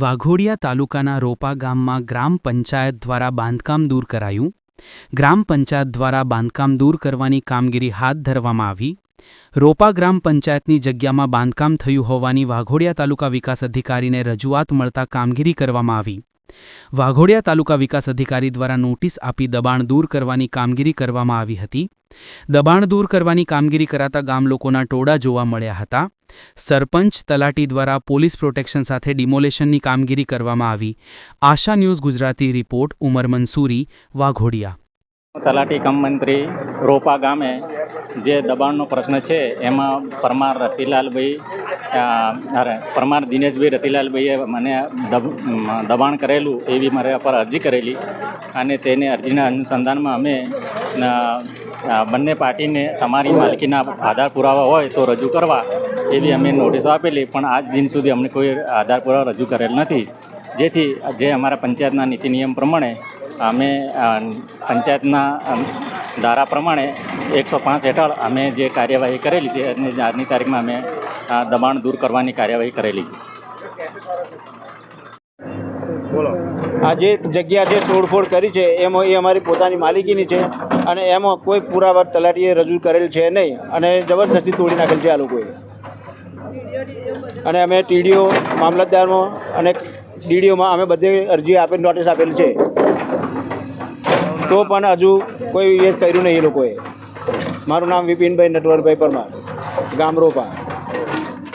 વાઘોડિયા તાલુકાના રોપા ગામમાં ગ્રામ પંચાયત દ્વારા બાંધકામ દૂર કરાયું. ગ્રામ પંચાયત દ્વારા બાંધકામ દૂર કરવાની કામગીરી હાથ ધરવામાં આવી. રોપા ગ્રામ પંચાયતની જગ્યામાં બાંધકામ થયું હોવાની વાઘોડિયા તાલુકા વિકાસ અધિકારીને રજૂઆત મળતા કામગીરી કરવામાં આવી. વાઘોડિયા તાલુકા વિકાસ અધિકારી દ્વારા નોટિસ આપી દબાણ દૂર કરવાની કામગીરી કરવામાં આવી હતી. દબાણ દૂર કરવાની કામગીરી કરાતા ગામ લોકોના ટોળા જોવા મળ્યા હતા. સરપંચ તલાટી દ્વારા પોલીસ પ્રોટેક્શન સાથે ડિમોલેશનની કામગીરી કરવામાં આવી. આશા ન્યૂઝ ગુજરાતી રિપોર્ટ, ઉમર મંસૂરી, વાઘોડિયા. તલાટી કમ મંત્રી રોપા ગામે જે દબાણનો પ્રશ્ન છે, એમાં પરમાર રતિલાલભાઈ અરે, પરમાર દિનેશભાઈ રતિલાલભાઈએ મને દબ- દબાણ કરેલું એવી મારા પર અરજી કરેલી અને તેને અરજીના અનુસંધાનમાં અમે બંને પાર્ટીને તમારી માલકીના આધાર પુરાવા હોય તો રજૂ કરવા એવી અમે નોટિસો આપેલી પણ આજ દિન સુધી અમને કોઈ આધાર પુરાવા રજૂ કરેલ નથી. જેથી જે અમારા પંચાયતના નીતિ નિયમ પ્રમાણે અમે પંચાયતના ધારા પ્રમાણે એકસો પાંચ હેઠળ અમે જે કાર્યવાહી કરેલી છે અને આજની તારીખમાં અમે દબાણ દૂર કરવાની કાર્યવાહી કરેલી છે. બોલો. આ જે જગ્યા જે તોડફોડ કરી છે એમાં એ અમારી પોતાની માલિકીની છે અને એમાં કોઈ પુરાવા તલાટીએ રજૂ કરેલ છે નહીં અને જબરદસ્તી તોડી નાખેલ છે આ લોકોએ. અને અમે ટીડીઓ મામલતદારમાં અને ડીડીઓમાં અમે બધે અરજી આપી નોટિસ આપેલી છે. તો પણ હજુ કોઈ એ કર્યું નહીં એ લોકોએ. મારું નામ વિપિનભાઈ નટવરભાઈ પરમાર, ગામ રોપા